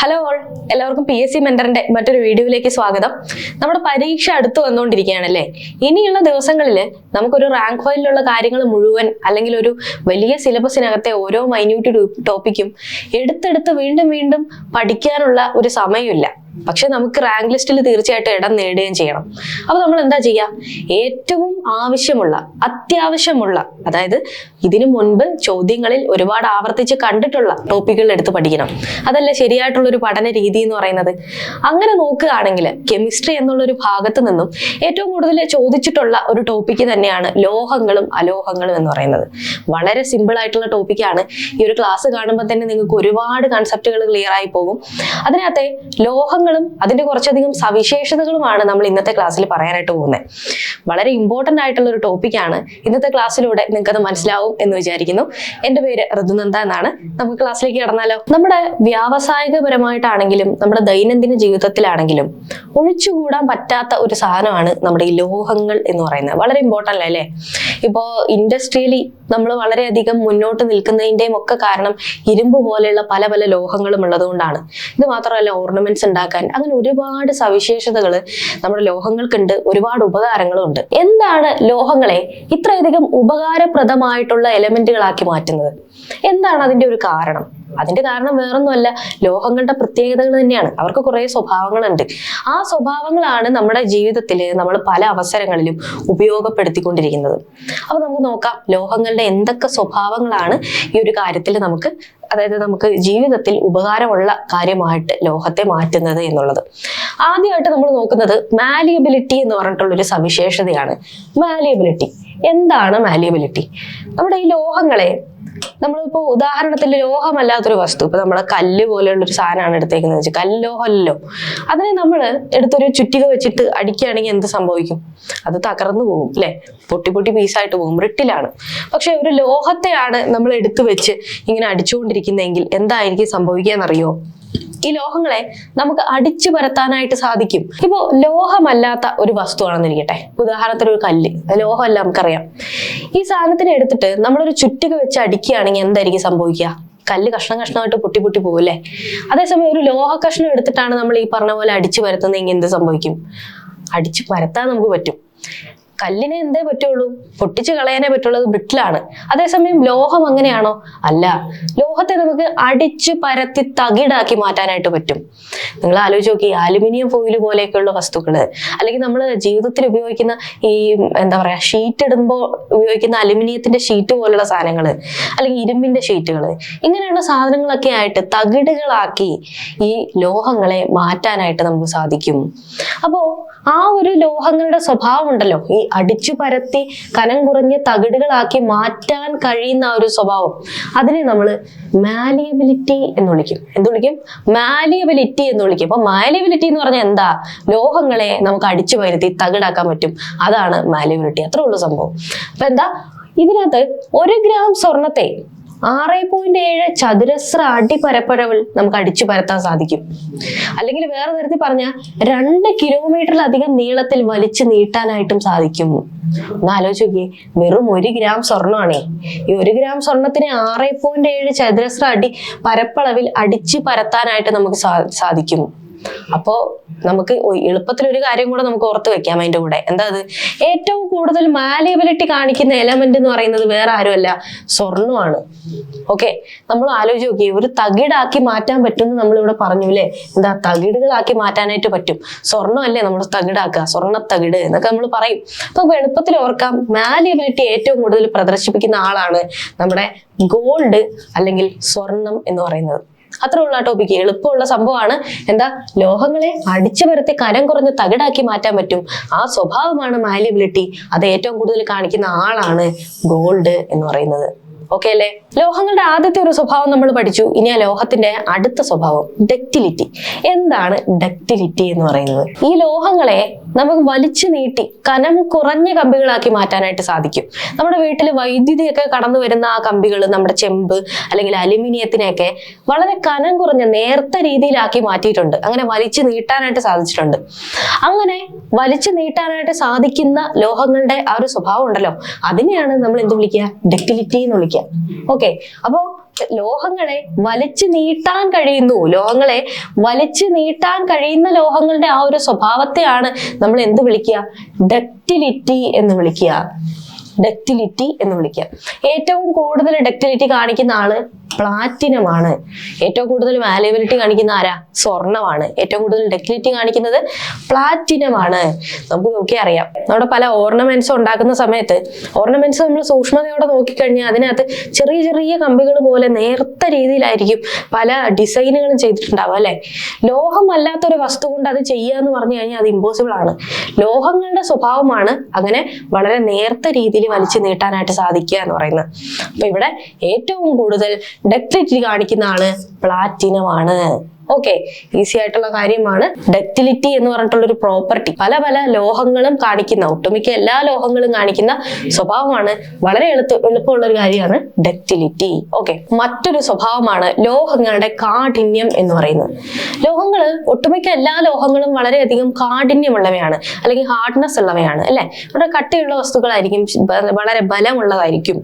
Hello all എല്ലാവർക്കും P S C മെന്ററിന്റെ മറ്റൊരു വീഡിയോയിലേക്ക് സ്വാഗതം. നമ്മുടെ പരീക്ഷ അടുത്ത് വന്നുകൊണ്ടിരിക്കുകയാണല്ലേ? ഇനിയുള്ള ദിവസങ്ങളിൽ നമുക്കൊരു റാങ്ക് ഫയലിലുള്ള കാര്യങ്ങൾ മുഴുവൻ അല്ലെങ്കിൽ ഒരു വലിയ സിലബസിനകത്തെ ഓരോ മൈന്യൂട്ട് ടോപ്പിക്കും എടുത്തെടുത്ത് വീണ്ടും വീണ്ടും പഠിക്കാനുള്ള ഒരു സമയമില്ല. പക്ഷെ നമുക്ക് റാങ്ക് ലിസ്റ്റിൽ തീർച്ചയായിട്ടും ഇടം നേടുകയും ചെയ്യണം. അപ്പൊ നമ്മൾ എന്താ ചെയ്യുക ഏറ്റവും ആവശ്യമുള്ള അത്യാവശ്യമുള്ള അതായത് ഇതിനു മുൻപ് ചോദ്യങ്ങളിൽ ഒരുപാട് ആവർത്തിച്ച് കണ്ടിട്ടുള്ള ടോപ്പിക്കുകൾ എടുത്ത് പഠിക്കണം. അതല്ലേ ശരിയായിട്ടുള്ള ഒരു പഠന രീതി എന്ന് പറയുന്നത്? അങ്ങനെ നോക്കുകയാണെങ്കിൽ കെമിസ്ട്രി എന്നുള്ള ഒരു ഭാഗത്ത് നിന്നും ഏറ്റവും കൂടുതൽ ചോദിച്ചിട്ടുള്ള ഒരു ടോപ്പിക്ക് തന്നെയാണ് ലോഹങ്ങളും അലോഹങ്ങളും എന്ന് പറയുന്നത്. വളരെ സിമ്പിൾ ആയിട്ടുള്ള ടോപ്പിക്കാണ് ഈ ഒരു ക്ലാസ് കാണുമ്പോൾ തന്നെ നിങ്ങൾക്ക് ഒരുപാട് കൺസെപ്റ്റുകൾ ക്ലിയർ ആയി പോകും. അതിനകത്തെ ലോഹങ്ങളും അതിന്റെ കുറച്ചധികം സവിശേഷതകളുമാണ് നമ്മൾ ഇന്നത്തെ ക്ലാസ്സിൽ പറയാനായിട്ട് പോകുന്നത്. വളരെ ഇമ്പോർട്ടന്റ് ആയിട്ടുള്ള ഒരു ടോപ്പിക്കാണ് ഇന്നത്തെ ക്ലാസ്സിലൂടെ നിങ്ങൾക്ക് അത് മനസ്സിലാവും എന്ന് വിചാരിക്കുന്നു. എന്റെ പേര് ഋതുനന്ദ എന്നാണ്. നമുക്ക് ക്ലാസ്സിലേക്ക് കടന്നാലോ? നമ്മുടെ വ്യാവസായികപരമായിട്ടാണെങ്കിലും നമ്മുടെ ദൈനംദിന ജീവിതത്തിലാണെങ്കിലും ഒഴിച്ചുകൂടാൻ പറ്റാത്ത ഒരു സാധനമാണ് നമ്മുടെ ഈ ലോഹങ്ങൾ എന്ന് പറയുന്നത്. വളരെ ഇമ്പോർട്ടന്റ് അല്ലേ? ഇപ്പോ ഇൻഡസ്ട്രിയലി നമ്മൾ വളരെയധികം മുന്നോട്ട് നിൽക്കുന്നതിന്റെയും ഒക്കെ കാരണം ഇരുമ്പ് പോലെയുള്ള പല പല ലോഹങ്ങളും ഉള്ളതുകൊണ്ടാണ്. ഇത് മാത്രമല്ല ഓർണമെന്റ്സ് ഉണ്ടാക്കാൻ അങ്ങനെ ഒരുപാട് സവിശേഷതകൾ നമ്മുടെ ലോഹങ്ങൾക്കുണ്ട്. ഒരുപാട് ഉപകാരങ്ങളും ഉണ്ട് എന്താണ് ലോഹങ്ങളെ ഇത്രയധികം ഉപകാരപ്രദമായിട്ടുള്ള എലമെന്റുകളാക്കി മാറ്റുന്നത്? എന്താണ് അതിന്റെ ഒരു കാരണം? അതിന്റെ കാരണം വേറൊന്നുമല്ല. ലോഹങ്ങളുടെ പ്രത്യേകതകൾ തന്നെയാണ്. അവർക്ക് കുറേ സ്വഭാവങ്ങളുണ്ട്. ആ സ്വഭാവങ്ങളാണ് നമ്മുടെ ജീവിതത്തിൽ നമ്മൾ പല അവസരങ്ങളിലും ഉപയോഗപ്പെടുത്തിക്കൊണ്ടിരിക്കുന്നത്. അപ്പൊ നമുക്ക് നോക്കാം ലോഹങ്ങളുടെ എന്തൊക്കെ സ്വഭാവങ്ങളാണ് ഈ ഒരു കാര്യത്തിൽ നമുക്ക് അതായത് നമുക്ക് ജീവിതത്തിൽ ഉപകാരമുള്ള കാര്യമായിട്ട് ലോഹത്തെ മാറ്റുന്നത് എന്നുള്ളത്. ആദ്യമായിട്ട് നമ്മൾ നോക്കുന്നത് മാലിയബിലിറ്റി എന്ന് പറഞ്ഞിട്ടുള്ള ഒരു സവിശേഷതയാണ്. മാലിയബിലിറ്റി എന്താണ് മാലിയബിലിറ്റി നമ്മുടെ ഈ ലോഹങ്ങളെ നമ്മളിപ്പോ ഉദാഹരണത്തിൽ ലോഹമല്ലാത്തൊരു വസ്തു ഇപ്പൊ നമ്മളെ കല്ല് പോലെയുള്ള ഒരു സാധനമാണ് എടുത്തേക്കുന്നത് വെച്ചാൽ കല്ല് ലോഹമല്ലോ അതിനെ നമ്മൾ എടുത്തൊരു ചുറ്റിക വെച്ചിട്ട് അടിക്കുകയാണെങ്കിൽ എന്ത് സംഭവിക്കും? അത് തകർന്നു പോകും അല്ലെ? പൊട്ടി പൊട്ടി പീസായിട്ട് പോകും റിട്ടിലാണ് പക്ഷെ ഒരു ലോഹത്തെയാണ് നമ്മൾ എടുത്തു വെച്ച് ഇങ്ങനെ അടിച്ചുകൊണ്ടിരിക്കുന്നതെങ്കിൽ എന്തായിരിക്കും സംഭവിക്കുക എന്നറിയോ? ഈ ലോഹങ്ങളെ നമുക്ക് അടിച്ചു പരത്താനായിട്ട് സാധിക്കും. ഇപ്പോ ലോഹമല്ലാത്ത ഒരു വസ്തുവാണെന്നിരിക്കട്ടെ. ഉദാഹരണത്തിന് ഒരു കല്ല്. ലോഹമല്ല നമുക്കറിയാം. ഈ സാധനത്തിനെ എടുത്തിട്ട് നമ്മളൊരു ചുറ്റിക വെച്ച് അടിക്കുകയാണെങ്കിൽ എന്തായിരിക്കും സംഭവിക്കുക? കല്ല് കഷ്ണം കഷ്ണമായിട്ട് പൊട്ടി പൊട്ടി പോകും അല്ലേ? അതേസമയം ഒരു ലോഹ കഷ്ണം എടുത്തിട്ടാണ് നമ്മൾ ഈ പറഞ്ഞ പോലെ അടിച്ചു പരത്തുന്നതെങ്കിൽ എന്ത് സംഭവിക്കും? അടിച്ചു പരത്താൻ നമുക്ക് പറ്റും. കല്ലിനെ എന്തേ പറ്റുള്ളൂ? പൊട്ടിച്ചു കളയാനേ പറ്റുള്ളൂ ബ്രിട്ടിലാണ് അതേസമയം ലോഹം അങ്ങനെയാണോ? അല്ല. ലോഹത്തെ നമുക്ക് അടിച്ചു പരത്തി തകിടാക്കി മാറ്റാനായിട്ട് പറ്റും. നിങ്ങൾ ആലോചിച്ച് നോക്കി അലുമിനിയം ഫോയിൽ പോലെയൊക്കെയുള്ള വസ്തുക്കൾ അല്ലെങ്കിൽ നമ്മൾ ജീവിതത്തിൽ ഉപയോഗിക്കുന്ന ഈ എന്താ പറയാ ഷീറ്റ് ഇടുമ്പോൾ ഉപയോഗിക്കുന്ന അലുമിനിയത്തിന്റെ ഷീറ്റ് പോലുള്ള സാധനങ്ങൾ അല്ലെങ്കിൽ ഇരുമ്പിന്റെ ഷീറ്റുകൾ ഇങ്ങനെയുള്ള സാധനങ്ങളൊക്കെ ആയിട്ട് തകിടുകളാക്കി ഈ ലോഹങ്ങളെ മാറ്റാനായിട്ട് നമുക്ക് സാധിക്കും. അപ്പോ ആ ഒരു ലോഹങ്ങളുടെ സ്വഭാവം ഉണ്ടല്ലോ ഈ അടിച്ചു പരത്തി കനം കുറഞ്ഞ തകിടുകളാക്കി മാറ്റാൻ കഴിയുന്ന ഒരു സ്വഭാവം. അതിനെ നമ്മൾ മാലിയബിലിറ്റി എന്ന് വിളിക്കും. എന്ത് വിളിക്കും? മാലിയബിലിറ്റി എന്ന് വിളിക്കും. അപ്പൊ മാലിയബിലിറ്റി എന്ന് പറഞ്ഞാൽ എന്താ? ലോഹങ്ങളെ നമുക്ക് അടിച്ചു പരത്തി തകിടാക്കാൻ പറ്റും. അതാണ് മാലിയബിലിറ്റി അത്രേ ഉള്ളൂ സംഭവം. അപ്പൊ എന്താ? ഇതിനകത്ത് ഒരു ഗ്രാം സ്വർണത്തെ ആറ് പോയിന്റ് ഏഴ് ചതുരശ്ര അടി പരപ്പരവിൽ നമുക്ക് അടിച്ചു പരത്താൻ സാധിക്കും. അല്ലെങ്കിൽ വേറെ തരത്തിൽ പറഞ്ഞാൽ രണ്ട് കിലോമീറ്ററിലധികം നീളത്തിൽ വലിച്ചു നീട്ടാനായിട്ടും സാധിക്കും ഒന്ന് ആലോചിച്ച് നോക്കിയേ വെറും ഒരു ഗ്രാം സ്വർണമാണേ. ഈ ഒരു ഗ്രാം സ്വർണത്തിന് ആറ് പോയിന്റ് ഏഴ് ചതുരശ്ര അടി പരപ്പളവിൽ അടിച്ചു പരത്താനായിട്ട് നമുക്ക് സാധിക്കും അപ്പോ നമുക്ക് എളുപ്പത്തിൽ ഒരു കാര്യം കൂടെ നമുക്ക് ഓർത്ത് വെക്കാം അതിന്റെ കൂടെ. എന്താ അത്? ഏറ്റവും കൂടുതൽ മാലിയബിലിറ്റി കാണിക്കുന്ന എലമെന്റ് എന്ന് പറയുന്നത് വേറെ ആരുമല്ല സ്വർണമാണ്. ഓക്കെ നമ്മൾ ആലോചിച്ച് നോക്കി ഒരു തകിടാക്കി മാറ്റാൻ പറ്റുമെന്ന് നമ്മൾ ഇവിടെ പറഞ്ഞു അല്ലേ? എന്താ തകിടുകളാക്കി മാറ്റാനായിട്ട് പറ്റും? സ്വർണമല്ലേ നമ്മൾ തകിടാക്കുക സ്വർണ തകിട് എന്നൊക്കെ നമ്മൾ പറയും. അപ്പൊ എളുപ്പത്തിൽ ഓർക്കാം മാലിയബിലിറ്റി ഏറ്റവും കൂടുതൽ പ്രദർശിപ്പിക്കുന്ന ആളാണ് നമ്മുടെ ഗോൾഡ് അല്ലെങ്കിൽ സ്വർണം എന്ന് പറയുന്നത്. അത്ര ഉള്ള ടോപ്പിക്ക് എളുപ്പമുള്ള സംഭവമാണ്. എന്താ? ലോഹങ്ങളെ അടിച്ചു പരത്തി കരം കുറഞ്ഞ് തകിടാക്കി മാറ്റാൻ പറ്റും. ആ സ്വഭാവമാണ് മാലിയബിലിറ്റി അത് ഏറ്റവും കൂടുതൽ കാണിക്കുന്ന ആളാണ് ഗോൾഡ് എന്ന് പറയുന്നത്. ഓക്കെ അല്ലേ? ലോഹങ്ങളുടെ ആദ്യത്തെ ഒരു സ്വഭാവം നമ്മൾ പഠിച്ചു. ഇനി ആ ലോഹത്തിന്റെ അടുത്ത സ്വഭാവം ഡക്റ്റിലിറ്റി എന്താണ് ഡക്റ്റിലിറ്റി എന്ന് പറയുന്നത്? ഈ ലോഹങ്ങളെ നമുക്ക് വലിച്ചു നീട്ടി കനം കുറഞ്ഞ കമ്പികളാക്കി മാറ്റാനായിട്ട് സാധിക്കും. നമ്മുടെ വീട്ടിൽ വൈദ്യുതിയൊക്കെ കടന്നു വരുന്ന ആ കമ്പികൾ നമ്മുടെ ചെമ്പ് അല്ലെങ്കിൽ അലുമിനിയത്തിനെയൊക്കെ വളരെ കനം കുറഞ്ഞ നേർത്ത രീതിയിലാക്കി മാറ്റിയിട്ടുണ്ട്. അങ്ങനെ വലിച്ചു നീട്ടാനായിട്ട് സാധിച്ചിട്ടുണ്ട്. അങ്ങനെ വലിച്ചു നീട്ടാനായിട്ട് സാധിക്കുന്ന ലോഹങ്ങളുടെ ആ ഒരു സ്വഭാവം ഉണ്ടല്ലോ. അതിനെയാണ് നമ്മൾ എന്ത് വിളിക്കുക? ഡക്റ്റിലിറ്റി എന്ന് വിളിക്കുക. ഓക്കെ അപ്പോ ലോഹങ്ങളെ വലിച്ചു നീട്ടാൻ കഴിയുന്നു. ലോഹങ്ങളെ വലിച്ചു നീട്ടാൻ കഴിയുന്ന ലോഹങ്ങളുടെ ആ ഒരു സ്വഭാവത്തെയാണ് നമ്മൾ എന്ത് വിളിക്കുക? ഡക്റ്റിലിറ്റി എന്ന് വിളിക്കുക. ഡക്റ്റിലിറ്റി എന്ന് വിളിക്കുക. ഏറ്റവും കൂടുതൽ ഡക്റ്റിലിറ്റി കാണിക്കുന്ന ആൾ പ്ലാറ്റിനമാണ് ഏറ്റവും കൂടുതൽ വാല്യബിലിറ്റി കാണിക്കുന്ന ആരാ? സ്വർണമാണ് ഏറ്റവും കൂടുതൽ ഡക്റ്റിലിറ്റി കാണിക്കുന്നത് പ്ലാറ്റിനമാണ് നമുക്ക് നോക്കി അറിയാം. നമ്മുടെ പല ഓർണമെന്റ്സ് ഉണ്ടാക്കുന്ന സമയത്ത് ഓർണമെന്റ്സ് നമ്മൾ സൂക്ഷ്മതയോടെ നോക്കിക്കഴിഞ്ഞാൽ അതിനകത്ത് ചെറിയ ചെറിയ കമ്പികൾ പോലെ നേർത്ത രീതിയിലായിരിക്കും പല ഡിസൈനുകളും ചെയ്തിട്ടുണ്ടാവും അല്ലെ? ലോഹമല്ലാത്തൊരു വസ്തു കൊണ്ട് അത് ചെയ്യുക എന്ന് പറഞ്ഞു കഴിഞ്ഞാൽ അത് ഇമ്പോസിബിൾ ആണ്. ലോഹങ്ങളുടെ സ്വഭാവമാണ് അങ്ങനെ വളരെ നേർത്ത രീതിയിൽ വലിച്ചു നീട്ടാനായിട്ട് സാധിക്കുക എന്ന് പറയുന്നത്. അപ്പൊ ഇവിടെ ഏറ്റവും കൂടുതൽ ഡെപ്തിറ്റി കാണിക്കുന്ന ആൾ പ്ലാറ്റിനം ആണ്. ഓക്കെ ഈസി ആയിട്ടുള്ള കാര്യമാണ്. ഡക്റ്റിലിറ്റി എന്ന് പറഞ്ഞിട്ടുള്ള ഒരു പ്രോപ്പർട്ടി പല പല ലോഹങ്ങളും കാണിക്കുന്ന ഒട്ടുമിക്ക എല്ലാ ലോഹങ്ങളും കാണിക്കുന്ന സ്വഭാവമാണ്. വളരെ എളുപ്പ എളുപ്പമുള്ള ഒരു കാര്യമാണ് ഡക്റ്റിലിറ്റി ഓക്കെ മറ്റൊരു സ്വഭാവമാണ് ലോഹങ്ങളുടെ കാഠിന്യം എന്ന് പറയുന്നത്. ലോഹങ്ങൾ ഒട്ടുമിക്ക എല്ലാ ലോഹങ്ങളും വളരെയധികം കാഠിന്യമുള്ളവയാണ്. അല്ലെങ്കിൽ ഹാർഡ്നെസ് ഉള്ളവയാണ് അല്ലെ? വളരെ കട്ടിയുള്ള വസ്തുക്കളായിരിക്കും വളരെ ബലമുള്ളതായിരിക്കും.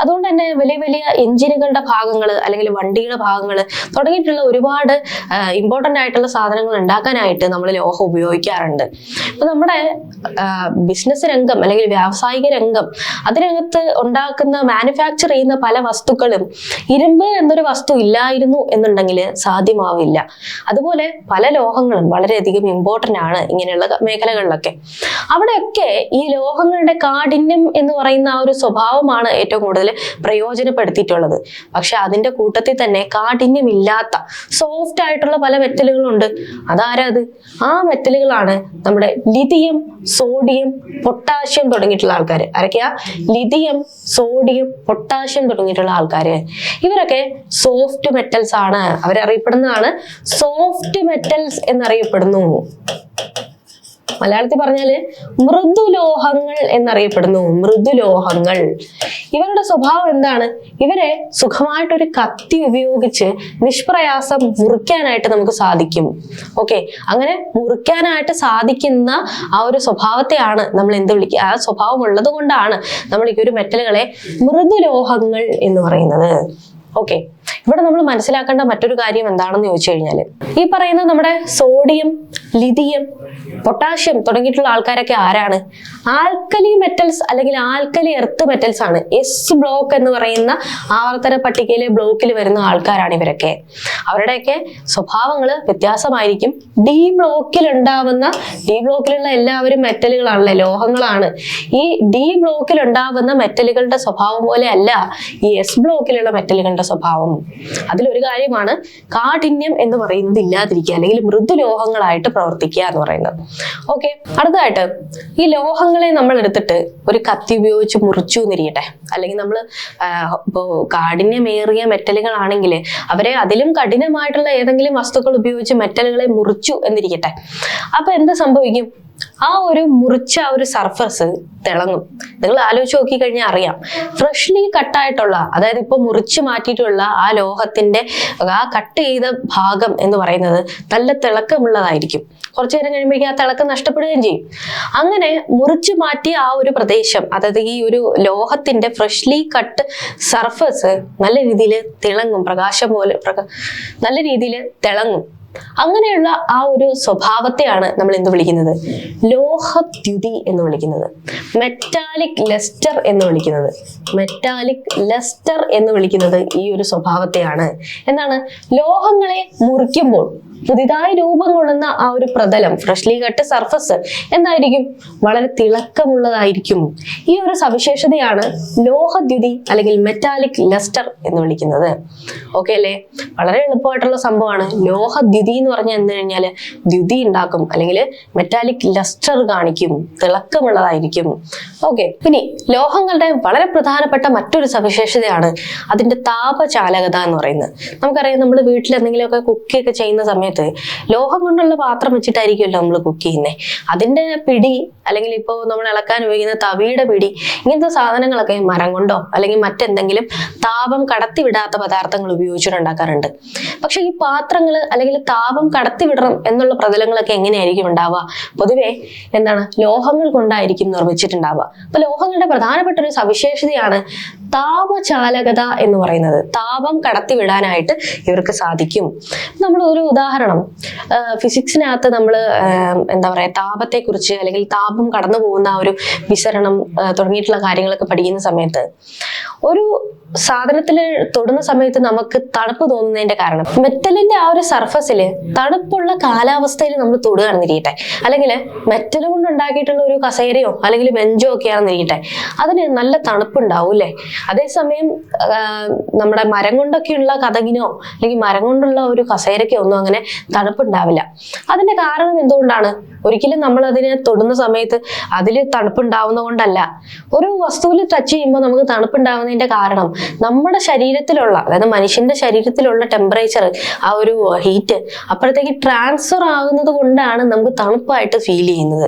അതുകൊണ്ട് തന്നെ വലിയ വലിയ എഞ്ചിനുകളുടെ ഭാഗങ്ങൾ അല്ലെങ്കിൽ വണ്ടിയുടെ ഭാഗങ്ങൾ തുടങ്ങിയിട്ടുള്ള ഒരുപാട് ഇമ്പോർട്ടന്റ് ആയിട്ടുള്ള സാധനങ്ങൾ ഉണ്ടാക്കാനായിട്ട് നമ്മൾ ലോഹം ഉപയോഗിക്കാറുണ്ട്. ഇപ്പൊ നമ്മുടെ ബിസിനസ് രംഗം അല്ലെങ്കിൽ വ്യാവസായിക രംഗം അതിനകത്ത് ഉണ്ടാക്കുന്ന മാനുഫാക്ചർ ചെയ്യുന്ന പല വസ്തുക്കളും ഇരുമ്പ് എന്നൊരു വസ്തു ഇല്ലായിരുന്നു എന്നുണ്ടെങ്കിൽ സാധ്യമാവില്ല. അതുപോലെ പല ലോഹങ്ങളും വളരെയധികം ഇമ്പോർട്ടന്റ് ആണ് ഇങ്ങനെയുള്ള മേഖലകളിലൊക്കെ. അവിടെയൊക്കെ ഈ ലോഹങ്ങളുടെ കാഠിന്യം എന്ന് പറയുന്ന ആ ഒരു സ്വഭാവമാണ് ഏറ്റവും കൂടുതൽ പ്രയോജനപ്പെടുത്തിയിട്ടുള്ളത്. പക്ഷെ അതിന്റെ കൂട്ടത്തിൽ തന്നെ കാഠിന്യമില്ലാത്ത സോഫ്റ്റ് ആയിട്ടുള്ള പല മെറ്റലുകളുണ്ട്. അതാരാ അത്? ആ മെറ്റലുകളാണ് നമ്മുടെ ലിഥിയം സോഡിയം പൊട്ടാഷ്യം തുടങ്ങിയിട്ടുള്ള ആൾക്കാർ ആരൊക്കെയാ? ലിഥിയം സോഡിയം പൊട്ടാഷ്യം തുടങ്ങിയിട്ടുള്ള ആൾക്കാർ ഇവരൊക്കെ സോഫ്റ്റ് മെറ്റൽസ് ആണ്. അവരറിയപ്പെടുന്നതാണ് സോഫ്റ്റ് മെറ്റൽസ് എന്നറിയപ്പെടുന്നു. മലയാളത്തിൽ പറഞ്ഞാൽ മൃദുലോഹങ്ങൾ എന്നറിയപ്പെടുന്നു. മൃദുലോഹങ്ങൾ. ഇവരുടെ സ്വഭാവം എന്താണ്? ഇവരെ സുഖമായിട്ടൊരു കത്തി ഉപയോഗിച്ച് നിഷ്പ്രയാസം മുറിക്കാനായിട്ട് നമുക്ക് സാധിക്കും. ഓക്കെ? അങ്ങനെ മുറിക്കാനായിട്ട് സാധിക്കുന്ന ആ ഒരു സ്വഭാവത്തെയാണ് നമ്മൾ എന്ത് വിളിക്കുക ആ സ്വഭാവം ഉള്ളത് കൊണ്ടാണ് നമ്മൾ ഈ ഒരു മെറ്റലുകളെ മൃദുലോഹങ്ങൾ എന്ന് പറയുന്നത്. ഓക്കെ? ഇവിടെ നമ്മൾ മനസ്സിലാക്കേണ്ട മറ്റൊരു കാര്യം എന്താണെന്ന് ചോദിച്ചു കഴിഞ്ഞാൽ ഈ പറയുന്ന നമ്മുടെ സോഡിയം ലിഥിയം പൊട്ടാഷ്യം തുടങ്ങിയിട്ടുള്ള ആൾക്കാരൊക്കെ ആരാണ്? ആൽക്കലി മെറ്റൽസ് അല്ലെങ്കിൽ ആൽക്കലി എർത്ത് മെറ്റൽസ് ആണ്. എസ് ബ്ലോക്ക് എന്ന് പറയുന്ന ആവർത്തന പട്ടികയിലെ ബ്ലോക്കിൽ വരുന്ന ആൾക്കാരാണ് ഇവരൊക്കെ. അവരുടെയൊക്കെ സ്വഭാവങ്ങൾ വ്യത്യാസമായിരിക്കും. ഡി ബ്ലോക്കിൽ ഉണ്ടാവുന്ന ഡി ബ്ലോക്കിലുള്ള എല്ലാവരും മെറ്റലുകളാണല്ലേ ലോഹങ്ങളാണ്. ഈ ഡി ബ്ലോക്കിൽ ഉണ്ടാവുന്ന മെറ്റലുകളുടെ സ്വഭാവം പോലെ അല്ല ഈ എസ് ബ്ലോക്കിലുള്ള മെറ്റലുകളുടെ സ്വഭാവം. അതിലൊരു കാര്യമാണ് കാഠിന്യം എന്ന് പറയുന്നത് ഇല്ലാതിരിക്കുക അല്ലെങ്കിൽ മൃദുലോഹങ്ങളായിട്ട് പ്രവർത്തിക്കുക എന്ന് പറയുന്നത്. ഓക്കെ അടുത്തതായിട്ട് ഈ ലോഹങ്ങളെ നമ്മൾ എടുത്തിട്ട് ഒരു കത്തി ഉപയോഗിച്ച് മുറിച്ചു എന്നിരിക്കട്ടെ അല്ലെങ്കിൽ നമ്മൾ ഇപ്പോൾ കാഠിന്യമേറിയ മെറ്റലുകളാണെങ്കിൽ അവരെ അതിലും കഠിനമായിട്ടുള്ള ഏതെങ്കിലും വസ്തുക്കൾ ഉപയോഗിച്ച് മെറ്റലുകളെ മുറിച്ചു എന്നിരിക്കട്ടെ. അപ്പൊ എന്ത് സംഭവിക്കും? ആ ഒരു മുറിച്ച ഒരു സർഫസ് തിളങ്ങും. നിങ്ങൾ ആലോചിച്ച് നോക്കി കഴിഞ്ഞാൽ അറിയാം ഫ്രഷ്ലി കട്ടായിട്ടുള്ള അതായത് ഇപ്പൊ മുറിച്ച് മാറ്റിയിട്ടുള്ള ആ ലോഹത്തിന്റെ ആ കട്ട് ചെയ്ത ഭാഗം എന്ന് പറയുന്നത് നല്ല തിളക്കമുള്ളതായിരിക്കും. കുറച്ചു നേരം കഴിയുമ്പോഴേക്കും ആ തിളക്കം നഷ്ടപ്പെടുകയും ചെയ്യും. അങ്ങനെ മുറിച്ചു മാറ്റിയ ആ ഒരു പ്രദേശം അതായത് ഈ ഒരു ലോഹത്തിന്റെ ഫ്രഷ്ലി കട്ട് സർഫസ് നല്ല രീതിയിൽ തിളങ്ങും. പ്രകാശം പോലെ നല്ല രീതിയിൽ തിളങ്ങും. അങ്ങനെയുള്ള ആ ഒരു സ്വഭാവത്തെയാണ് നമ്മൾ എന്ത് വിളിക്കുന്നത്? ലോഹദ്യുതി എന്ന് വിളിക്കുന്നത്. മെറ്റാലിക് ലെസ്റ്റർ എന്ന് വിളിക്കുന്നത്. മെറ്റാലിക് ലെസ്റ്റർ എന്ന് വിളിക്കുന്നത് ഈ ഒരു സ്വഭാവത്തെയാണ്. എന്താണ്? ലോഹങ്ങളെ മുറിക്കുമ്പോൾ പുതിയതായി രൂപം കൊള്ളുന്ന ആ ഒരു പ്രതലം ഫ്രഷ്ലി കട്ട് സർഫസ് എന്തായിരിക്കും? വളരെ തിളക്കമുള്ളതായിരിക്കും. ഈ ഒരു സവിശേഷതയാണ് ലോഹദ്യുതി അല്ലെങ്കിൽ മെറ്റാലിക് ലസ്റ്റർ എന്ന് വിളിക്കുന്നത്. ഓക്കെ അല്ലേ? വളരെ എളുപ്പമായിട്ടുള്ള സംഭവമാണ്. ലോഹദ്യുതി എന്ന് പറഞ്ഞാൽ എന്ന് കഴിഞ്ഞാൽ ദ്യുതി ഉണ്ടാക്കും അല്ലെങ്കിൽ മെറ്റാലിക് ലസ്റ്റർ കാണിക്കും തിളക്കമുള്ളതായിരിക്കും. ഓക്കെ പിന്നെ ലോഹങ്ങളുടെ വളരെ പ്രധാനപ്പെട്ട മറ്റൊരു സവിശേഷതയാണ് അതിന്റെ താപചാലകത എന്ന് പറയുന്നത്. നമുക്കറിയാം നമ്മൾ വീട്ടിൽ എന്തെങ്കിലുമൊക്കെ കുക്കിയൊക്കെ ചെയ്യുന്ന സമയത്ത് ലോഹം കൊണ്ടുള്ള പാത്രം വെച്ചിട്ടായിരിക്കുമല്ലോ നമ്മൾ കുക്ക് ചെയ്യുന്നത് അതിന്റെ പിടി അല്ലെങ്കിൽ ഇപ്പോൾ നമ്മൾ ഇളക്കാൻ ഉപയോഗിക്കുന്ന തവിയുടെ പിടി ഇങ്ങനത്തെ സാധനങ്ങളൊക്കെ മരം കൊണ്ടോ അല്ലെങ്കിൽ മറ്റെന്തെങ്കിലും താപം കടത്തിവിടാത്ത പദാർത്ഥങ്ങൾ ഉപയോഗിച്ചിട്ടുണ്ടാക്കാറുണ്ട് പക്ഷെ ഈ പാത്രങ്ങൾ അല്ലെങ്കിൽ താപം കടത്തിവിടണം എന്നുള്ള പ്രതലങ്ങളൊക്കെ എങ്ങനെയായിരിക്കും ഉണ്ടാവുക? പൊതുവെ എന്താണ്? ലോഹങ്ങൾ കൊണ്ടായിരിക്കും നിർമ്മിച്ചിട്ടുണ്ടാവുക. അപ്പൊ ലോഹങ്ങളുടെ പ്രധാനപ്പെട്ട ഒരു സവിശേഷതയാണ് താപചാലകത എന്ന് പറയുന്നത്. താപം കടത്തിവിടാനായിട്ട് ഇവർക്ക് സാധിക്കും. നമ്മൾ ഒരു ഉദാഹരണം. ഫിസിക്സിനകത്ത് നമ്മൾ എന്താ പറയുക താപത്തെക്കുറിച്ച് അല്ലെങ്കിൽ താപം കടന്നു പോകുന്ന ഒരു വിസരണം തുടങ്ങിയിട്ടുള്ള കാര്യങ്ങളൊക്കെ പഠിക്കുന്ന സമയത്ത് ഒരു സാധനത്തിൽ തൊടുന്ന സമയത്ത് നമുക്ക് തണുപ്പ് തോന്നുന്നതിന്റെ കാരണം. മെറ്റലിന്റെ ആ ഒരു സർഫസിൽ തണുപ്പുള്ള കാലാവസ്ഥയിൽ നമ്മൾ തൊടുകയാണെന്നിരിക്കട്ടെ അല്ലെങ്കിൽ മെറ്റൽ കൊണ്ട് ഉണ്ടാക്കിയിട്ടുള്ള ഒരു കസേരയോ അല്ലെങ്കിൽ ബെഞ്ചോ ഒക്കെ ആണെന്നിരിക്കട്ടെ. അതിന് നല്ല തണുപ്പുണ്ടാവും അല്ലേ? അതേസമയം നമ്മുടെ മരം കൊണ്ടൊക്കെയുള്ള കഥകിനോ അല്ലെങ്കിൽ മരം കൊണ്ടുള്ള ഒരു കസേരയ്ക്കോ ഒന്നും അങ്ങനെ തണുപ്പുണ്ടാവില്ല. അതിന്റെ കാരണം എന്തുകൊണ്ടാണ്? ഒരിക്കലും നമ്മൾ അതിനെ തൊടുന്ന സമയത്ത് അതിൽ തണുപ്പുണ്ടാവുന്ന കൊണ്ടല്ല. ഒരു വസ്തുവിൽ ടച്ച് ചെയ്യുമ്പോൾ നമുക്ക് തണുപ്പുണ്ടാവുന്നതിന്റെ കാരണം നമ്മുടെ ശരീരത്തിലുള്ള അതായത് മനുഷ്യന്റെ ശരീരത്തിലുള്ള ടെമ്പറേച്ചർ ആ ഒരു ഹീറ്റ് അപ്പോഴത്തേക്ക് ട്രാൻസ്ഫർ ആകുന്നത് കൊണ്ടാണ് നമുക്ക് തണുപ്പായിട്ട് ഫീൽ ചെയ്യുന്നത്.